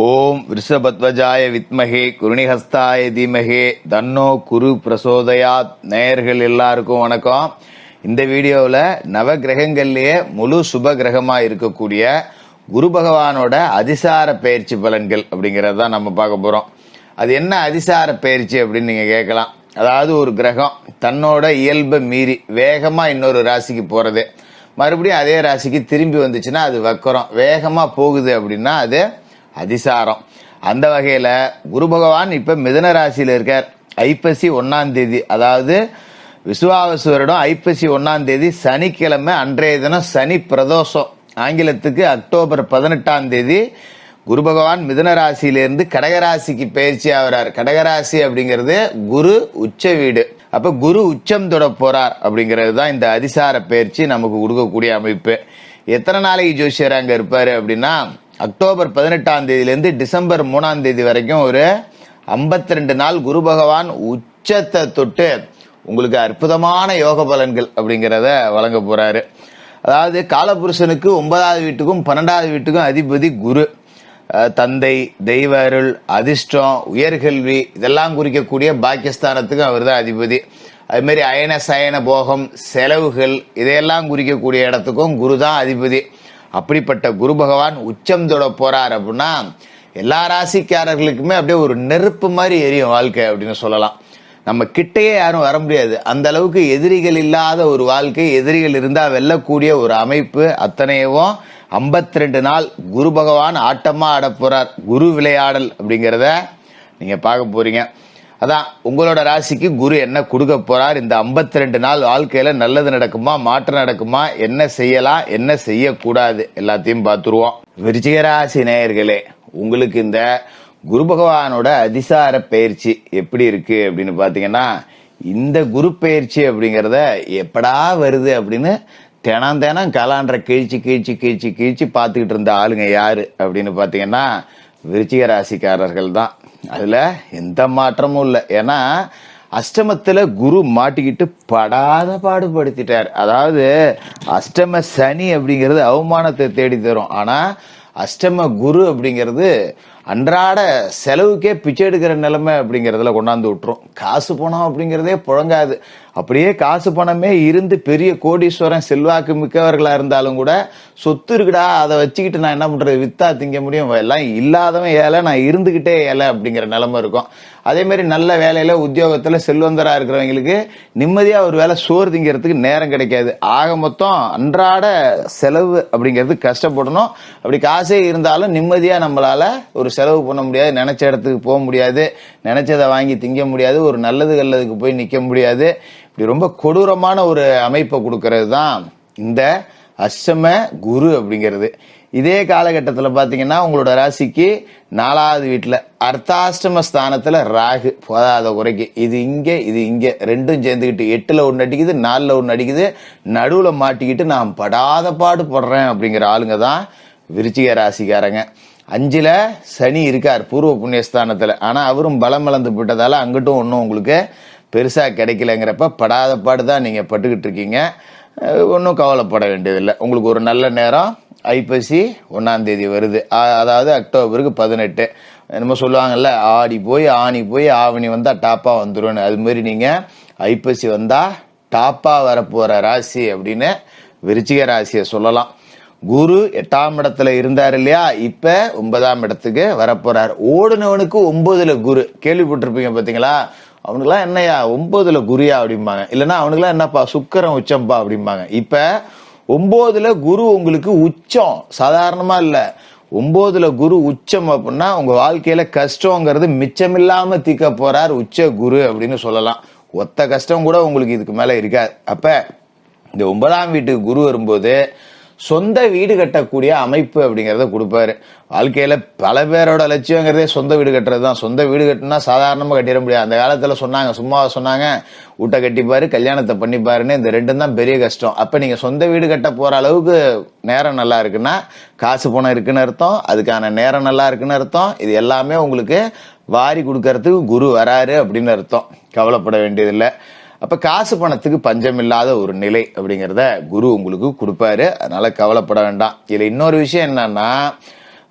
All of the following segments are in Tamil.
ஓம் ரிஷபத்வஜாய வித்மகே குருணிஹஸ்தாய தீமகே தன்னோ குரு பிரசோதயாத். நேயர்கள் எல்லாருக்கும் வணக்கம். இந்த வீடியோவில் நவ கிரகங்கள்லேயே முழு சுப கிரகமாக இருக்கக்கூடிய குரு பகவானோட அதிசார பயிற்சி பலன்கள் அப்படிங்கறத தான் நம்ம பார்க்க போகிறோம் அது என்ன அதிசார பயிற்சி அப்படின்னு நீங்கள் கேட்கலாம். அதாவது ஒரு கிரகம் தன்னோட இயல்பை மீறி வேகமாக இன்னொரு ராசிக்கு போகிறது மறுபடியும் அதே ராசிக்கு திரும்பி வந்துச்சுன்னா அது வக்கரம். வேகமாக போகுது அப்படின்னா அது அதிசாரம். அந்த வகையில் குரு பகவான் இப்போ மிதன ராசியில் இருக்கார். ஐப்பசி ஒன்றாம் தேதி அதாவது விசுவாவசு வருடம் ஐப்பசி ஒன்றாம் தேதி சனிக்கிழமை அன்றைய தினம் சனி பிரதோஷம் ஆங்கிலத்துக்கு அக்டோபர் பதினெட்டாம் தேதி குரு பகவான் மிதன ராசியிலிருந்து கடகராசிக்கு பயிற்சி ஆகிறார். கடகராசி அப்படிங்கிறது குரு உச்ச வீடு. அப்போ குரு உச்சம் தொட போறார் அப்படிங்கிறது தான் இந்த அதிசார பயிற்சி நமக்கு கொடுக்கக்கூடிய அமைப்பு. எத்தனை நாளைக்கு ஜோசியர் அங்கே இருப்பார் அப்படின்னா அக்டோபர் பதினெட்டாம் தேதியிலேருந்து டிசம்பர் மூணாம் தேதி வரைக்கும் ஒரு 52 ரெண்டு நாள் குரு பகவான் உச்சத்தை தொட்டு உங்களுக்கு அற்புதமான யோக பலன்கள் அப்படிங்கிறத வழங்க போறாரு. அதாவது காலபுருஷனுக்கு ஒன்பதாவது வீட்டுக்கும் பன்னெண்டாவது வீட்டுக்கும் அதிபதி குரு. தந்தை தெய்வ அருள் அதிர்ஷ்டம் உயர்கல்வி இதெல்லாம் குறிக்கக்கூடிய பாக்கியஸ்தானத்துக்கும் அவர் தான் அதிபதி அதுமாரி அயன சயன போகம் செலவுகள் இதையெல்லாம் குறிக்கக்கூடிய இடத்துக்கும் குரு தான் அதிபதி. அப்படிப்பட்ட குரு பகவான் உச்சம் தொட போறார் அப்படின்னா எல்லா ராசிக்காரர்களுக்குமே அப்படியே ஒரு நெருப்பு மாதிரி எரியும் வாழ்க்கை அப்படின்னு சொல்லலாம். நம்ம கிட்டேயே யாரும் வர முடியாது. அந்த அளவுக்கு எதிரிகள் இல்லாத ஒரு வாழ்க்கை எதிரிகள் இருந்தா வெல்லக்கூடிய ஒரு அமைப்பு அத்தனையவும் 52 ரெண்டு நாள் குரு பகவான் ஆட்டமா ஆட போறார். குரு விளையாடல் அப்படிங்கிறத நீங்க பார்க்க போறீங்க. அதான் உங்களோட ராசிக்கு குரு என்ன கொடுக்க போறார்? இந்த 52 ரெண்டு நாள் வாழ்க்கையில நல்லது நடக்குமா? மாற்றம் நடக்குமா? என்ன செய்யலாம்? என்ன செய்யக்கூடாது? எல்லாத்தையும் பார்த்துருவோம். விருச்சிகராசி நேயர்களே உங்களுக்கு இந்த குரு பகவானோட அதிசார பயிற்சி எப்படி இருக்கு அப்படின்னு பாத்தீங்கன்னா இந்த குரு பயிற்சி அப்படிங்கிறத எப்படா வருது அப்படின்னு தினம் தினம் கலான்ற கிழிச்சு கிழிச்சு கிழிச்சு கிழிச்சு பார்த்துக்கிட்டு இருந்த ஆளுங்க யாரு அப்படின்னு பார்த்தீங்கன்னா விருச்சிக ராசிக்காரர்கள் தான். அதுல எந்த மாற்றமும் இல்லை. ஏன்னா அஷ்டமத்துல குரு மாட்டிக்கிட்டு படாத பாடுபடுத்திட்டார். அதாவது அஷ்டம சனி அப்படிங்கிறது அவமானத்தை தேடி தரும் ஆனா அஷ்டம குரு அப்படிங்கிறது அன்றாட செலவுக்கே பிச்சை எடுக்கிற நிலைமை அப்படிங்கிறதுல கொண்டாந்து விட்டுரும். காசு பணம் அப்படிங்கிறதே புழங்காது. அப்படியே காசு பணமே இருந்து பெரிய கோடீஸ்வரன் செல்வாக்கு மிக்கவர்களாக இருந்தாலும் கூட சொத்து இருக்குடா அதை வச்சுக்கிட்டு நான் என்ன பண்ணுறது வித்தா திங்க முடியும். எல்லாம் இல்லாதவன் ஏழை நான் இருந்துக்கிட்டே ஏழை அப்படிங்கிற நிலைமை இருக்கும். அதேமாதிரி நல்ல வேலையில் உத்தியோகத்தில் செல்வந்தராக இருக்கிறவங்களுக்கு நிம்மதியாக ஒரு வேலை சோறு திங்கிறதுக்கு நேரம் கிடைக்காது. ஆக மொத்தம் அன்றாட செலவு அப்படிங்கிறது கஷ்டப்படணும். அப்படி காசே இருந்தாலும் நிம்மதியாக நம்மளால ஒரு செலவு பண்ண முடியாது நினைச்ச இடத்துக்கு போக முடியாது நினைச்சதை வாங்கி திங்க முடியாது ஒரு நல்லது கல்லதுக்கு போய் நிற்க முடியாது. இப்படி ரொம்ப கொடூரமான ஒரு அமைப்பை கொடுக்கறது தான் இந்த அஷ்டம குரு அப்படிங்கிறது. இதே காலகட்டத்தில் பார்த்தீங்கன்னா உங்களோட ராசிக்கு நாலாவது வீட்டில் அர்த்தாஷ்டம ஸ்தானத்தில் ராகு போதாத குறைக்கு. இது இங்கே இது இங்கே. ரெண்டும் சேர்ந்துக்கிட்டு எட்டில் ஒன்று அடிக்குது நாலில் ஒன்று அடிக்குது. நடுவில் மாட்டிக்கிட்டு நான் படாத பாடு படுறேன் அப்படிங்கிற ஆளுங்க தான் விருச்சிக ராசிக்காரங்க. அஞ்சில் சனி இருக்கார் பூர்வ புண்ணியஸ்தானத்தில். ஆனால் அவரும் பலம் வளர்ந்து போட்டதால் அங்கிட்டும் ஒன்றும் உங்களுக்கு பெருசாக கிடைக்கலங்கிறப்ப படாத பாடு தான் நீங்கள் பட்டுக்கிட்டு இருக்கீங்க. ஒன்றும் கவலைப்பட வேண்டியதில்லை. உங்களுக்கு ஒரு நல்ல நேரம். ஐப்பசி ஒன்றாந்தேதி வருது. அதாவது அக்டோபருக்கு பதினெட்டு. என்னமோ சொல்லுவாங்கல்ல ஆடி போய் ஆணி போய் ஆவணி வந்தால் டாப்பாக வந்துடும் அது மாதிரி நீங்கள் ஐப்பசி வந்தால் டாப்பாக வரப்போகிற ராசி அப்படின்னு விருச்சிக ராசியை சொல்லலாம். குரு எட்டாம் இடத்துல இருந்தார் இல்லையா? இப்ப ஒன்பதாம் இடத்துக்கு வரப்போறார். ஓடுனவனுக்கு ஒன்பதுல குரு. கேள்விப்பட்டிருப்பீங்க பாத்தீங்களா? அவனுக்குலாம் என்னையா ஒன்பதுல குருயா அப்படிம்பாங்க. இல்லைன்னா அவனுக்குலாம் என்னப்பா? சுக்கரம் உச்சம்பா அப்படிம்பாங்க. இப்ப ஒன்பதுல குரு உங்களுக்கு உச்சம். சாதாரணமா இல்ல. ஒன்பதுல குரு உச்சம் அப்படின்னா உங்க வாழ்க்கையில கஷ்டங்கிறது மிச்சமில்லாம தீக்க போறார் உச்ச குரு அப்படின்னு சொல்லலாம். ஒத்த கஷ்டம் கூட உங்களுக்கு இதுக்கு மேல இருக்காது. அப்ப இந்த ஒன்பதாம் வீட்டுக்கு குரு வரும்போது சொந்த வீடு கட்டக்கூடிய அமைப்பு அப்படிங்கிறத கொடுப்பாரு. வாழ்க்கையில பல பேரோட லட்சியங்கிறதே சொந்த வீடு கட்டுறது தான் சொந்த வீடு கட்டினா சாதாரணமா கட்டிட முடியாது. அந்த காலத்துல சொன்னாங்க சும்மா சொன்னாங்க வீட்டை கட்டிப்பாரு கல்யாணத்தை பண்ணிப்பாருன்னு. இந்த ரெண்டும் தான் பெரிய கஷ்டம். அப்ப நீங்க சொந்த வீடு கட்ட போற அளவுக்கு நேரம் நல்லா இருக்குன்னா காசு பணம் இருக்குன்னு அர்த்தம். அதுக்கான நேரம் நல்லா இருக்குன்னு அர்த்தம். இது எல்லாமே உங்களுக்கு வாரி கொடுக்கறதுக்கு குரு வராரு அப்படின்னு அர்த்தம். கவலைப்பட வேண்டியதில்லை. அப்ப காசு பணத்துக்கு பஞ்சம் இல்லாத ஒரு நிலை அப்படிங்கிறத குரு உங்களுக்கு கொடுப்பாரு. அதனால கவலைப்பட வேண்டாம். இதுல இன்னொரு விஷயம் என்னன்னா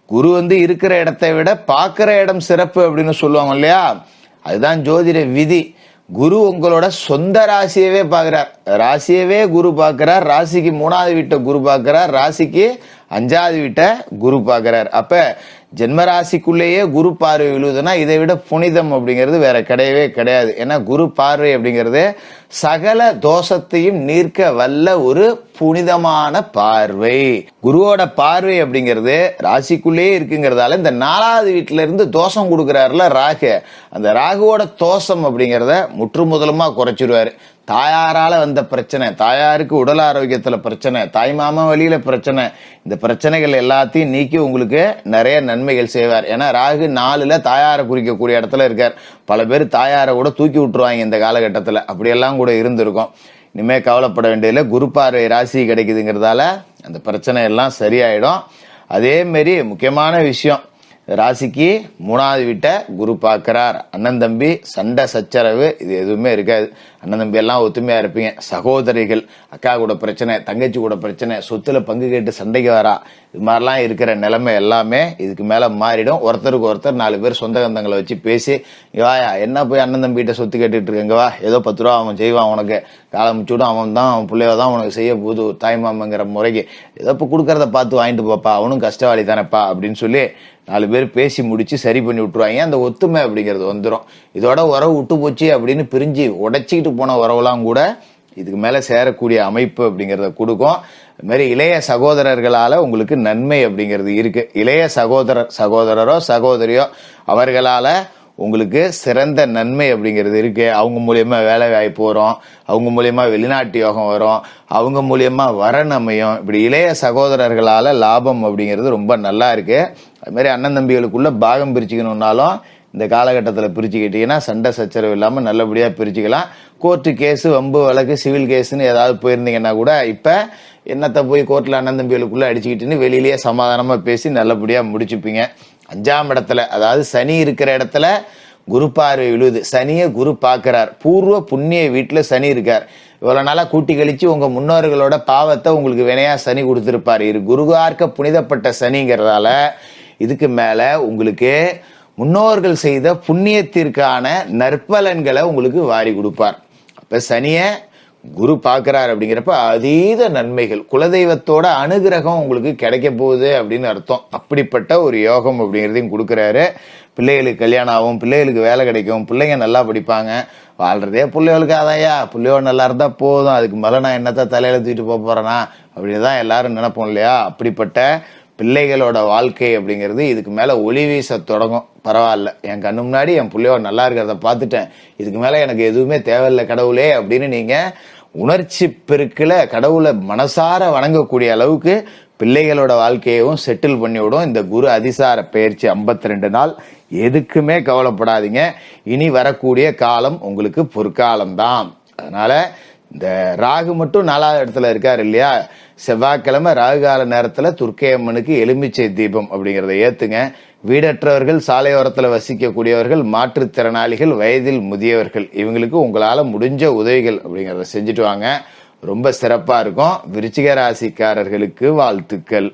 குரு வந்து இருக்கிற இடத்தை விட பார்க்கிற இடம் சிறப்பு அப்படின்னு சொல்லுவாங்க இல்லையா? அதுதான் ஜோதிட விதி. குரு உங்களோட சொந்த ராசியவே பார்க்கிறார். ராசியவே குரு பார்க்கிறார். ராசிக்கு மூணாவது வீட்டை குரு பார்க்கிறார். ராசிக்கு அஞ்சாவது வீட்டை குரு பார்க்கிறார். அப்ப ஜென்ம ராசிக்குள்ளேயே குரு பார்வை விழுதுன்னா இதை விட புனிதம் அப்படிங்கிறது வேற கிடையவே கிடையாது. ஏன்னா குரு பார்வை அப்படிங்கிறது சகல தோஷத்தையும் நீர்க்க வல்ல ஒரு புனிதமான பார்வை. குருவோட பார்வை அப்படிங்கிறது ராசிக்குள்ளேயே இருக்குங்கிறதால இந்த நாலாவது வீட்டில இருந்து தோஷம் கொடுக்குறாருல ராகு. அந்த ராகுவோட தோஷம் அப்படிங்கிறத முற்று முதலுமா குறைச்சிருவாரு. தாயாரால வந்த பிரச்சனை தாயாருக்கு உடல் ஆரோக்கியத்துல பிரச்சனை தாய் மாமா வழியில பிரச்சனை. இந்த பிரச்சனைகள் எல்லாத்தையும் நீக்கி உங்களுக்கு நிறைய நன்மை நன்மைகள் செய்வார். ஏன்னா ராகு நாலுல தாயாரை குறிக்கக்கூடிய இடத்துல இருக்கார். பல பேர் தாயாரை கூட தூக்கி விட்டுருவாங்க இந்த காலகட்டத்தில். அப்படியெல்லாம் கூட இருந்திருக்கும். இனிமேல் கவலைப்பட வேண்டியதில்லை. குரு பார்வை ராசி கிடைக்குதுங்கிறதால அந்த பிரச்சனை எல்லாம் சரியாயிடும். அதேமாரி முக்கியமான விஷயம் ராசிக்கு மூணாவது வீட்டை குரு பார்க்கிறார். அண்ணன் தம்பி சண்டை சச்சரவு இது எதுவுமே இருக்காது. அண்ணன் தம்பி எல்லாம் ஒத்துமையாக இருப்பீங்க. சகோதரிகள் அக்கா கூட பிரச்சனை தங்கச்சி கூட பிரச்சனை சொத்துல பங்கு கேட்டு சண்டைக்கு வரா. இது மாதிரிலாம் இருக்கிற நிலைமை எல்லாமே இதுக்கு மேலே மாறிடும். ஒருத்தருக்கு ஒருத்தர் நாலு பேர் சொந்த கந்தங்களை வச்சு பேசி வாயா என்ன போய் அண்ணன் தம்பிகிட்ட சொத்து கேட்டுட்டு இருக்கங்க வா ஏதோ பத்து ரூபா அவன் செய்வான் உனக்கு. காலம் முடிச்சுடும் அவன் தான் அவன் பிள்ளைய தான் உனக்கு செய்ய போகுது தாய்மாமங்கிற முறைக்கு. ஏதோ இப்போ கொடுக்கறத பார்த்து வாங்கிட்டு போப்பா அவனும் கஷ்டவாளி தானேப்பா அப்படின்னு சொல்லி நாலு பேர் பேசி முடிச்சு சரி பண்ணி விட்டுருவாங்க. அந்த ஒத்துமை அப்படிங்கிறது வந்துடும் இதோட உறவு விட்டு போச்சு அப்படின்னு பிரிஞ்சு உடைச்சிக்கிட்டு போன உறவுலாம் கூட இதுக்கு மேலே சேரக்கூடிய அமைப்பு அப்படிங்கிறத கொடுக்கும். இதுமாரி மாதிரி இளைய சகோதரர்களால் உங்களுக்கு நன்மை அப்படிங்கிறது இருக்குது இளைய சகோதரர் சகோதரரோ சகோதரியோ அவர்களால் உங்களுக்கு சிறந்த நன்மை அப்படிங்கிறது இருக்கு. அவங்க மூலியமா வேலை வாய்ப்பு வரும். அவங்க மூலியமா வெளிநாட்டு யோகம் வரும். அவங்க மூலியமா வரன் அமையும். இப்படி இளைய சகோதரர்களால் லாபம் அப்படிங்கிறது ரொம்ப நல்லா இருக்கு. அது மாதிரி அண்ணன் தம்பிகளுக்குள்ள பாகம் பிரிச்சுக்கணுன்னாலும் இந்த காலகட்டத்தில் பிரிச்சுக்கிட்டீங்கன்னா சண்டை சச்சரவு இல்லாமல் நல்லபடியாக பிரிச்சுக்கலாம். கோர்ட்டு கேஸு வம்பு வழக்கு சிவில் கேஸுன்னு ஏதாவது போயிருந்தீங்கன்னா கூட இப்போ என்னத்தை போய் கோர்ட்டில் அண்ணன் தம்பிகளுக்குள்ளே அடிச்சுக்கிட்டுன்னு வெளியிலேயே சமாதானமாக பேசி நல்லபடியாக முடிச்சுப்பீங்க. அஞ்சாம் இடத்துல அதாவது சனி இருக்கிற இடத்துல குரு பார்வை விழுது. சனியை குரு பார்க்கிறார். பூர்வ புண்ணிய வீட்டில் சனி இருக்கார். இவ்வளோ நாளாக கூட்டி கழித்து உங்கள் முன்னோர்களோட பாவத்தை உங்களுக்கு வினையாக சனி கொடுத்துருப்பார். இது குருவார்க்க புனிதப்பட்ட சனிங்கிறதால இதுக்கு மேலே உங்களுக்கு முன்னோர்கள் செய்த புண்ணியத்திற்கான நற்பலன்களை உங்களுக்கு வாரி கொடுப்பார். அப்ப சனிய குரு பார்க்கிறார் அப்படிங்கிறப்ப அதீத நன்மைகள் குலதெய்வத்தோட அனுகிரகம் உங்களுக்கு கிடைக்க போகுது அப்படின்னு அர்த்தம். அப்படிப்பட்ட ஒரு யோகம் அப்படிங்கிறதையும் கொடுக்குறாரு. பிள்ளைகளுக்கு கல்யாணம் ஆகும் பிள்ளைகளுக்கு வேலை கிடைக்கும் பிள்ளைங்க நல்லா படிப்பாங்க. வாழ்றதே பிள்ளைகளுக்கு அதையா பிள்ளையோட நல்லா இருந்தால் போதும். அதுக்கு மேலே நான் என்னத்தான் தலையில தூக்கிட்டு போக போறேனா? அப்படின்னு தான் எல்லாரும் நினைப்போம் இல்லையா? அப்படிப்பட்ட பிள்ளைகளோட வாழ்க்கை அப்படிங்கிறது இதுக்கு மேலே ஒளி வீச தொடங்கும். பரவாயில்ல. என் கண்ணு முன்னாடி என் பிள்ளையோட நல்லா இருக்கிறத பார்த்துட்டேன். இதுக்கு மேலே எனக்கு எதுவுமே தேவையில்லை கடவுளே அப்படின்னு நீங்கள் உணர்ச்சி பெருக்கில் கடவுளை மனசார வணங்கக்கூடிய அளவுக்கு பிள்ளைகளோட வாழ்க்கையவும் செட்டில் பண்ணிவிடும் இந்த குரு அதிசார பயிற்சி 52 ரெண்டு நாள். எதுக்குமே கவலைப்படாதீங்க. இனி வரக்கூடிய காலம் உங்களுக்கு பொற்காலம்தான். அதனால் இந்த ராகு மட்டும் நாலாவது இடத்துல இருக்கார் இல்லையா? செவ்வாய்க்கிழமை ராகு கால துர்க்கையம்மனுக்கு எலுமிச்சை தீபம் அப்படிங்கிறத ஏத்துங்க. வீடற்றவர்கள் சாலையோரத்தில் வசிக்கக்கூடியவர்கள் மாற்றுத்திறனாளிகள் வயதில் முதியவர்கள் இவங்களுக்கு உங்களால் முடிஞ்ச உதவிகள் அப்படிங்கிறத செஞ்சுட்டு வாங்க. ரொம்ப சிறப்பாக இருக்கும். விருச்சிக ராசிக்காரர்களுக்கு வாழ்த்துக்கள்.